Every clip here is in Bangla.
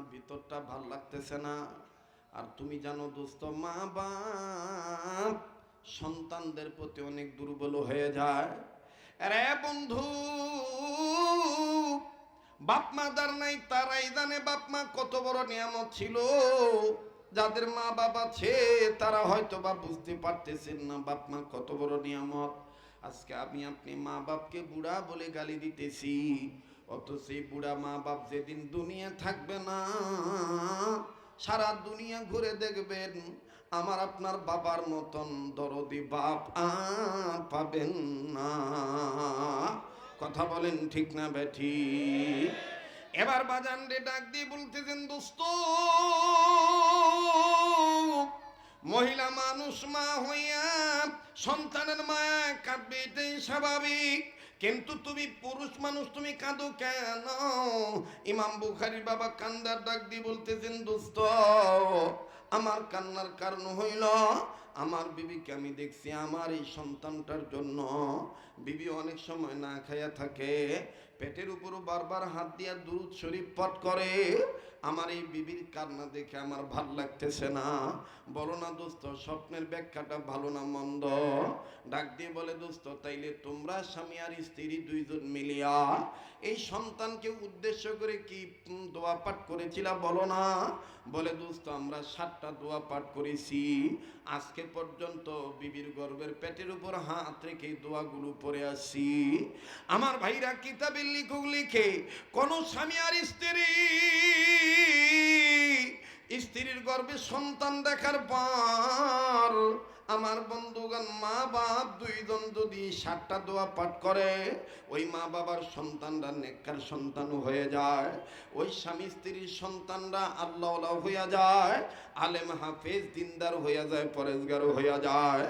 তোমার ভিতরটা ভালো লাগতেছে না। আর তুমি জানো দোস্ত মা বাপ সন্তানদের প্রতি অনেক দুর্বল হয়ে যায়। রে বন্ধু, বাপ মা দার নাই, তারাই জানে বাপ মা কত বড় নিয়ামত ছিল। যাদের মা বাবা আছে, তারা হয়তো বা বুঝতে পারতেছেন না বাপ মা কত বড় নিয়ামত। আজকে আমি আপনি মা বাপকে বুড়া বলে গালি দিতেছি। অত সেই বুড়া মা বাপ যেদিন দুনিয়া থাকবে না, সারা দুনিয়া ঘুরে দেখবেন, আমার আপনার বাবার মতন দরদি বাপ আর পাবেন না। কথা বলেন ঠিক না বেঠি? এবার বাজান রে ডাক দিয়ে বলতেছেন, দোস্ত, মহিলা মানুষ মা হইয়া সন্তানের মায়া কাঁদবে এটাই স্বাভাবিক। কিন্তু তুমি পুরুষ মানুষ, তুমি কাঁদো কেন? ইমাম বুখারি বাবা কান্দার ডাক দিয়ে বলতেছেন, দোস্ত, আমার কান্নার কারণ হইল আমার বিবিকে আমি দেখছি, আমার এই সন্তানটার জন্য বিবি অনেক সময় না খাইয়া থাকে, পেটের উপরও বারবার হাত দিয়া দুরুদ শরীফ পট করে। আমার এই বিবির কান্না দেখে আমার ভালো লাগতেছে না। বলো না দোস্ত, স্বপ্নের ব্যাখ্যাটা ভালো না মন্দ? ডাক দিয়ে বলে, দোস্ত, তাইলে তোমরা স্বামী আর স্ত্রী দুইজন মিলিয়া এই সন্তানকে উদ্দেশ্য করে কি দোয়া পাঠ করেছিলা বলো না? বলে, দোস্ত, আমরা সাতটা দোয়া পাঠ করেছি। আজকে পর্যন্ত বিবির গর্বের পেটের উপর হাত রেখে দোয়া দোয়াগুলো পড়ে আসি। আমার ভাইরা কিতাবের লিখুক লিখে, কোন স্বামী আর স্ত্রী, স্ত্রীর গর্বে সন্তান দেখার পর আমার বন্ধুগণ, মা বাপ দুইজন যদি সাতটা দোয়া পাঠ করে, ওই মা বাবার সন্তানরা নেককার সন্তান হয়ে যায়, ওই স্বামী স্ত্রীর সন্তানরা আল্লাহ হইয়া যায়, আলেম হাফেজ দিনদার হইয়া যায় পরেজগার হইয়া যায়।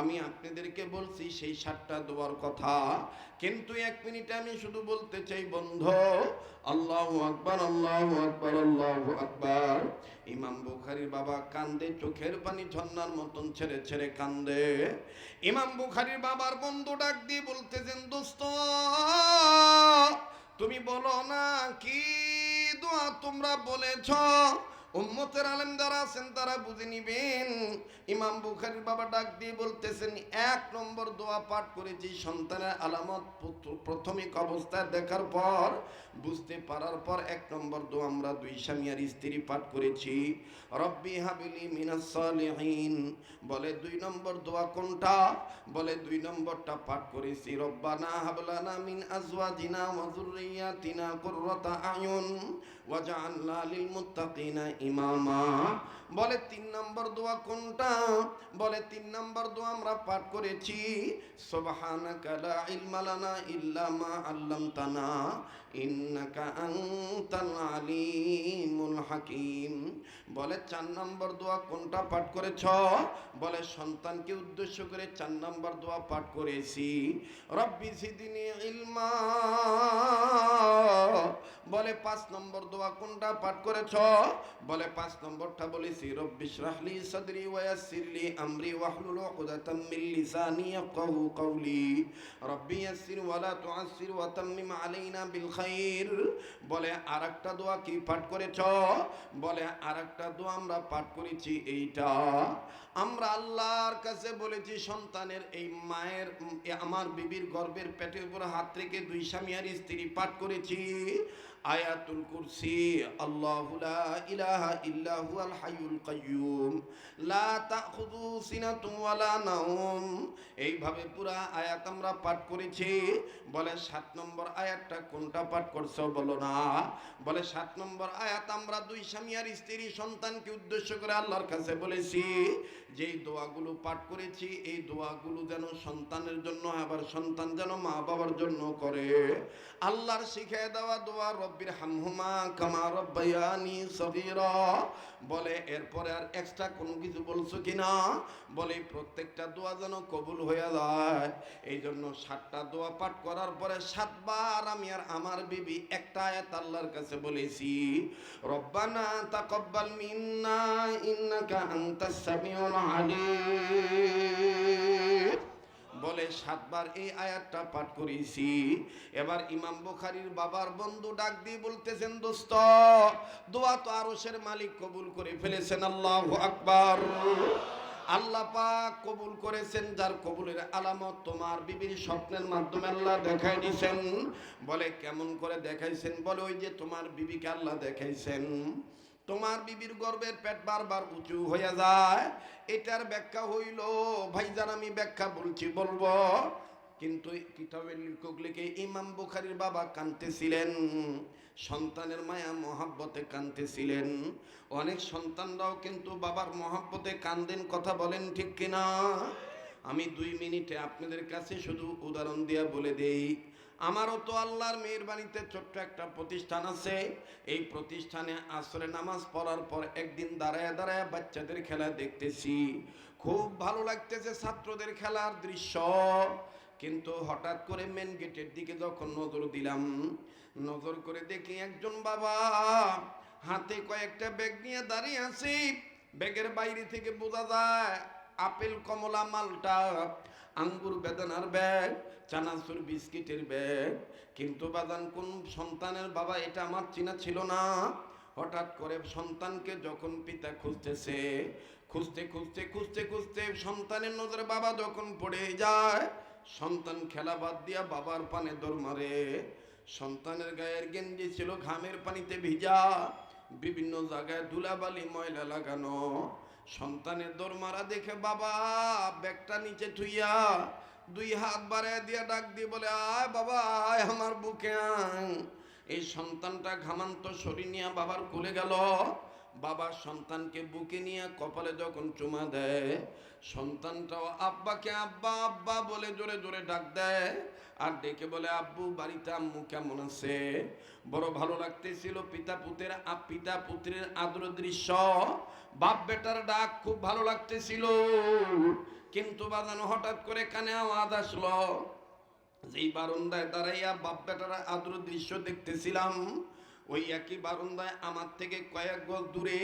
আমি আপনাদেরকে বলছি, সেই সাতটা দোয়ার কথা কিন্তু এক মিনিটে আমি শুধু বলতে চাই, বন্ধ, আল্লাহ আকবার আল্লাহ আকবার আল্লাহ আকবার। ইমাম বুখারির বাবা কান্দে, চোখের পানি ঝর্ণার মতন ছেড়ে ছেড়ে কান্দে। ইমাম বুখারির বাবার বন্ধু ডাক দিয়ে বলতেছেন, দোস্ত, তুমি বলো না, কি দোয়া তোমরা বলেছ? উম্মতের আলেম যারা আছেন, তারা বুঝে নিবেন। ইমাম বুখারির বাবা ডাক দিয়ে বলতেছেন, এক নম্বর দোয়া পাঠ করেছি সন্তানের আলামত প্রাথমিক অবস্থায় দেখার পর, বুঝতে পারার পর এক নম্বর দোয়া আমরা দুই স্বামী আর স্ত্রী পাঠ করেছি। রব্বি হাবিলি মিনাস সালিহিন। বলে দুই নম্বর দোয়া কোনটা? বলে দুই নম্বরটা পাঠ করেছি, রব্বানা হাবলানা মিন আজওয়াজিনা ওয়া যুররিয়াতিনা কুররাতা আয়ুন। ওয়াজআলনা লিল মুত্তাকিনা ইমামা বলে তিন নম্বর দোয়া কোনটা? বলে তিন নম্বর দোয়া আমরা পাঠ করেছি, সুবহানাকা লা ইলমা লানা ইল্লা মা আল্লামতানা, ইন্নাকা আনতাল আলিমুল হাকিম। বলে, চার নম্বর দোয়া কোনটা পাঠ করেছ? বলে, সন্তানকে উদ্দেশ্য করে চার নম্বর দোয়া পাঠ করেছি। রব্বি সিদিনী ইলমা। বলে, পাঁচ নম্বর দোয়া কোনটা পাঠ করেছ? বলে, পাঁচ নম্বরটা বলেছি, রব্বি ইশরাহলি সাদরি ওয়া ইয়াসসিরলি আমরি ওয়াহলুল উকদাতাম মিন লিসানি ইয়াফকাহু কওলি। রব্বি ইয়াসসির ওয়া লা তুআসসির ওয়া তাম্মিম আলাইনা বিল খাইর। বলে, আরেকটা দোয়া কি পাঠ করেছ? বলে আর একটা দোয়া আমরা পাঠ করেছি এইটা। আমরা আল্লাহর কাছে বলেছি, সন্তানের এই মায়ের আমার বিবির গর্বের পেটের উপর হাত রেখে দুই স্বামী আর স্ত্রী পাঠ করেছি। আয়াতুল কুরসি, আল্লাহু ইলাহা ইল্লা হুয়াল হাইয়ুল কাইয়্যুম লা তাখুযু সিনাতুন ওয়ালা নাওম। এইভাবে পুরা আয়াত আমরা পাঠ করেছি। বলে সাত নম্বর আয়াতটা কোনটা পাঠ করছ বলো না। বলে সাত নম্বর আয়াত আমরা দুই স্বামী আর স্ত্রী সন্তানকে উদ্দেশ্য করে আল্লাহর কাছে বলেছি, যেই দোয়াগুলো পাঠ করেছি, এই দোয়াগুলো যেন সন্তানের জন্য আবার সন্তান যেন মা বাবার জন্য করে। আল্লাহর শিখে দেওয়া দোয়া রব্বির হামহুমা কামা রব্বায়ানি সগীরা। বলে, এরপরে আর এক্সট্রা কোনো কিছু বলছো কিনা বলে, প্রত্যেকটা দোয়া যেন কবুল হয়ে যায়। এই জন্য সাতটা দোয়া পাঠ করার পরে সাতবার আমি আর আমার বিবি একটা আয়াত আল্লাহর কাছে বলেছি, রব্বানা তাকাব্বাল মিন্না ইন্নাকা আনতাস সামিউল আলিম। বলে, সাতবার এই আয়াতটা পাঠ করেছি এবার ইমাম বুখারীর বাবার বন্ধু ডাক দিয়ে বলতেছেন, দোস্ত, দোয়া তো আরশের মালিক কবুল করে ফেলেছেন, আল্লাহ আকবার। আল্লাহ পাক কবুল করেছেন, যার কবুলের আলামত তোমার বিবির স্বপ্নের মাধ্যমে আল্লাহ দেখাই দিয়েছেন। বলে, কেমন করে দেখাইছেন? বলে, ওই যে তোমার বিবিকে আল্লাহ দেখাইছেন। তোমার বিবির গর্বের পেট বারবার উঁচু হইয়া যায়। এটার ব্যাখ্যা হইল, ভাইজান, আমি ব্যাখ্যা বলছি, বলব। কিন্তু কিতাবের লেখক লিখে ইমাম বুখারির বাবা কাঁদতেছিলেন, সন্তানের মায়া মহাব্বতে কাঁদতেছিলেন। অনেক সন্তানরাও কিন্তু বাবার মহাব্বতে কান্দেন কথা বলেন ঠিক কিনা? আমি দুই মিনিটে আপনাদের কাছে শুধু উদাহরণ দিয়ে বলে দেই। আমারও তো আল্লাহর মেহরবানিতে ছোট্ট একটা প্রতিষ্ঠান আছে। এই প্রতিষ্ঠানে আসরে নামাজ পড়ার পর একদিন দাঁড়ায় দাঁড়ায় বাচ্চাদের খেলা দেখতেছি। খুব ভালো লাগতেছে ছাত্রদের খেলার দৃশ্য। কিন্তু হঠাৎ করে মেন গেটের দিকে যখন নজর দিলাম, নজর করে দেখি একজন বাবা হাতে কয়েকটা ব্যাগ নিয়ে দাঁড়িয়ে আছি। ব্যাগের বাইরে থেকে বোঝা যায়, আপেল, কমলা, মালটা আঙ্গুর বেদানার ব্যাগ, চানাচুর বিস্কিটের ব্যাগ। কিন্তু বাদান কোন সন্তানের বাবা এটা আমার চেনা ছিল না। হঠাৎ করে সন্তানকে যখন পিতা খুঁজতেছে, খুঁজতে খুঁজতে খুঁজতে খুঁজতে সন্তানের নজরে বাবা যখন পড়ে যায়, সন্তান খেলা বাদ দিয়া বাবার পানে দৌড় মারে। সন্তানের গায়ের গেঞ্জি ছিল ঘামের পানিতে ভিজা। বিভিন্ন জায়গায় ধুলাবালি, ময়লা লাগানো। সন্তানের দরমারা মারা দেখে বাবা, ব্যাগটা নিচে থুইয়া দুই হাত বাড়ায় দিয়া ডাক দিয়ে বলে, আয় বাবা, আয় আমার বুকে আয়। এই সন্তানটা ঘামান্ত শরীর নিয়ে বাবার কোলে গেল। বাবা সন্তানকে বুকে নিয়ে কপালে যখন চুমা দেয়, সন্তানটাও আব্বাকে আব্বা আব্বা বলে জোরে জোরে ডাক দেয় আর ডেকে বলে, আব্বু, বাড়িতে আম্মু কেমন আছে? বড় ভালো লাগতেছিল, পিতা পুতের আপ- পিতা পুত্রের আদর দৃশ্য। বাপ বেটার ডাক খুব ভালো লাগতেছিল। কিন্তু বাজানো হঠাৎ করে কানে আওয়াজ আসলো, যেই বারন্দায় দাঁড়াইয়া বাপ বেটার আদর দৃশ্য দেখতেছিলাম ওই একই বারান্দায় আমার থেকে কয়েক গজ দূরে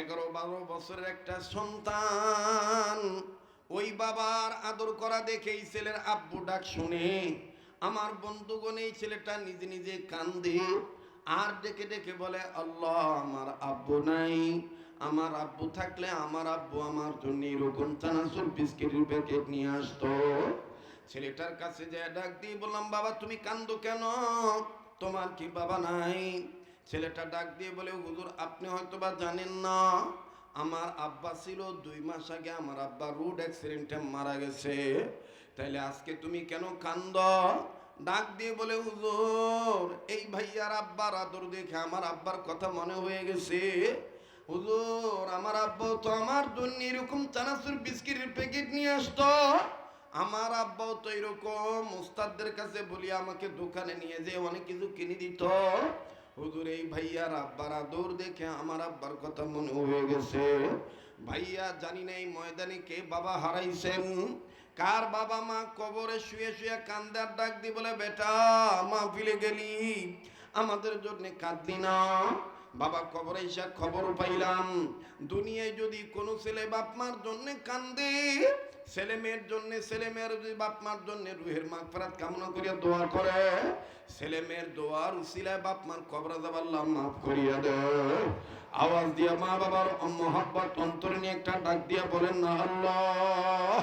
এগারো বারো বছরের একটা সন্তান। ওই বাবার আদর করা দেখে এই ছেলের আব্বু ডাক শুনে। আমার বন্ধুগণ এই ছেলেটা নিজে নিজে কান্দে। আর ডেকে ডেকে বলে, আল্লাহ, আমার আব্বু নাই। আমার আব্বু থাকলে আমার আব্বু আমার জন্য এরকম চানাচুর বিস্কিটের প্যাকেট নিয়ে আসতো। ছেলেটার কাছে যে ডাক দিয়ে বললাম, বাবা, তুমি কান্দো কেন? তোমার কি বাবা নাই? ছেলেটা ডাক দিয়ে বলে, হুজুর, আপনি হয়তো বা জানেন না, আমার আব্বা ছিল দুই মাস আগে আমার আব্বা রোড অ্যাক্সিডেন্টে মারা গেছে। তাইলে আজকে তুমি কেন কান্দ? ডাক দিয়ে বলে, হুজুর, এই ভাইয়ার আব্বার আদর দেখে আমার আব্বার কথা মনে হয়ে গেছে। হুজুর, আমার আব্বা তো আমার জন্য এরকম চানাচুর বিস্কিটের প্যাকেট নিয়ে আসতো। আমার আব্বাও তো এরকম উস্তাদদের কাছে বলি, আমাকে দোকানে নিয়ে যে অনেক কিছু কিনে দিত। হুজুর, এই ভাইয়ার আব্বার আদর দেখে আমার আব্বার কথা মনে হয়ে গেছে। ভাইয়া, জানি না এই ময়দানে কে বাবা হারাইছেন। কার বাবা মা কবরে শুয়ে শুয়ে কান্দার ডাক দি বলে, বেটা মা ফিলে গেলি, আমাদের জন্য কাঁদলি না। বাবা কবরে এসে খবর পাইলাম, দুনিয়ায় যদি কোনো ছেলে বাপ মার জন্য কান্দে ছেলে মেয়ের জন্য, ছেলে মেয়ের বাপ মার জন্য রুহের মাগফিরাত কামনা করিয়া দোয়া করে, ছেলে মেয়ের দোয়ার উসিলায় বাপ মার কবর আল্লাহ মাফ করিয়া দে। আওয়াজ দিয়া মা বাবার মহাব্বত অন্তরে নিয়ে একটা ডাক দিয়া বলেন, না আল্লাহ।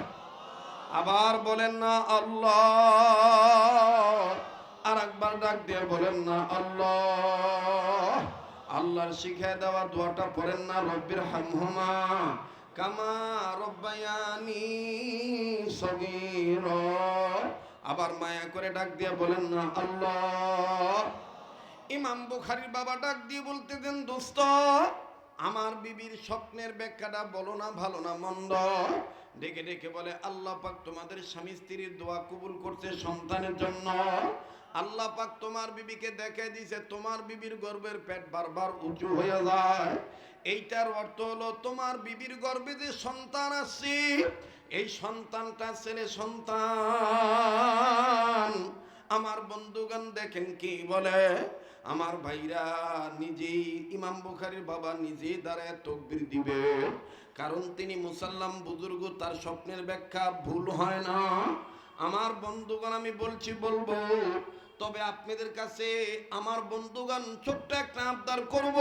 আবার বলেন, না আল্লাহ। আর একবার ডাক দিয়ে বলেন, না আল্লাহ। আল্লাহর শিখায় দেওয়া দোয়াটা পড়েন না, রব্বির হামহুমা। সগীর। আবার মায়া করে ডাক দিয়ে বলেন না, আল্লাহ। ইমাম বুখারীর বাবা ডাক দিয়ে বলতে দেন, দোস্ত, আমার বিবির স্বপ্নের ব্যাখ্যাটা বলো না, ভালো না, মন্দ। ডেকে ডেকে বলে, আল্লাহ পাক তোমাদের স্বামী স্ত্রীর দোয়া কবুল করছে সন্তানের জন্য। আল্লাহ পাক তোমার বিবিকে দেখে দিছে তোমার বিবির গর্বের পেট বারবার উঁচু হয়ে যায়। এইটার অর্থ হলো, তোমার বিবির গর্বে যে সন্তান আছে, এই সন্তানটা ছেলে সন্তান। আমার বন্ধুগণ দেখেন কি বলে, আমার ভাইরা নিজেই, ইমাম বুখারীর বাবা নিজেই দাঁড়ায় তকবির দিবে। কারণ তিনি মুসাল্লাম বুজুর্গ, তার স্বপ্নের ব্যাখ্যা ভুল হয় না। আমার বন্ধুগণ, আমি বলছি, বলব তবে আপনাদের কাছে আমার বন্ধুগান ছোট্ট একটা আবদার করব।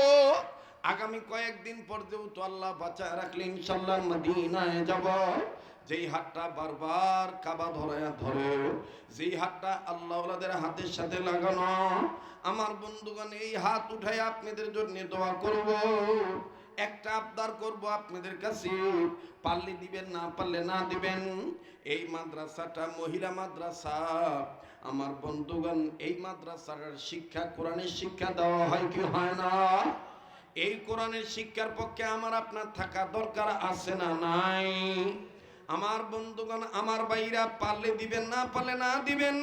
আগামী কয়েকদিন পর যেহেতু আল্লাহ বাঁচা রাখলে ইনশাল্লাহ মদিনায় যাব। যেই হাতটা বারবার কাবা ধরায়া ধরে। যেই হাতটা আল্লাহ ওলাদের হাতের সাথে লাগানো। আমার বন্ধুগণ, এই হাত উঠাই আপনাদের জন্য দোয়া করব। একটা আবদার করব আপনাদের কাছে। পারলে দিবেন, না পারলে না দিবেন। এই মাদ্রাসাটা, মহিলা মাদ্রাসা আমার বন্ধুগণ, এই মাদ্রাসার শিক্ষা, কোরআনের শিক্ষা দেওয়া হয় কি হয় না? এই কোরআনের শিক্ষার পক্ষে আমার আপনার থাকা দরকার আছে না নাই? আমার বন্ধুগণ, আমার বাইরা পারলে দিবেন, না পারলে না দিবেন,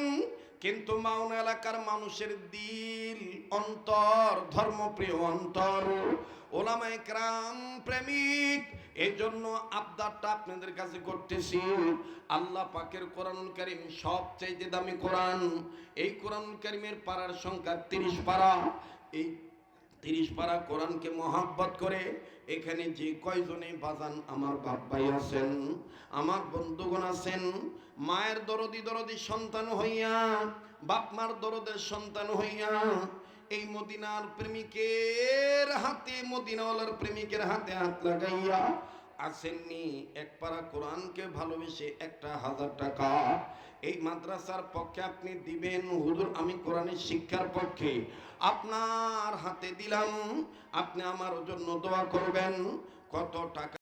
কিন্তু মাউন এলাকার মানুষের দিল, অন্তর, ধর্মপ্রিয় অন্তর ওলামায়ে ক্রাম প্রেমিক এই জন্য আবদারটা আপনাদের কাছে করতেছি। আল্লাহ পাকের কোরআন কারিম সবচাইতে দামি কোরআন। এই কোরআন কারিমের পাড়ার সংখ্যা তিরিশ পাড়া। এই তিরিশ পারা কোরআনকে মহাব্বত করে এখানে যে কয়জনে বাজান আমার বাপ ভাই আছেন, আমার বন্ধুগণ আছেন, মায়ের দরদি দরদি সন্তান হইয়া, বাপ মার দরদের সন্তান হইয়া এই মদিনার প্রেমিকের হাতে, মদিনাওয়ালার প্রেমিকের হাতে হাত লাগাইয়া আসেননি। এক পারা কোরআনকে ভালোবেসে একটা হাজার টাকা। এই মাদ্রাসার পক্ষে আপনি দিবেন। হুজুর, আমি কোরআনের শিক্ষার পক্ষে। আপনার হাতে দিলাম। আপনি আমার জন্য দোয়া করবেন। কত টাকা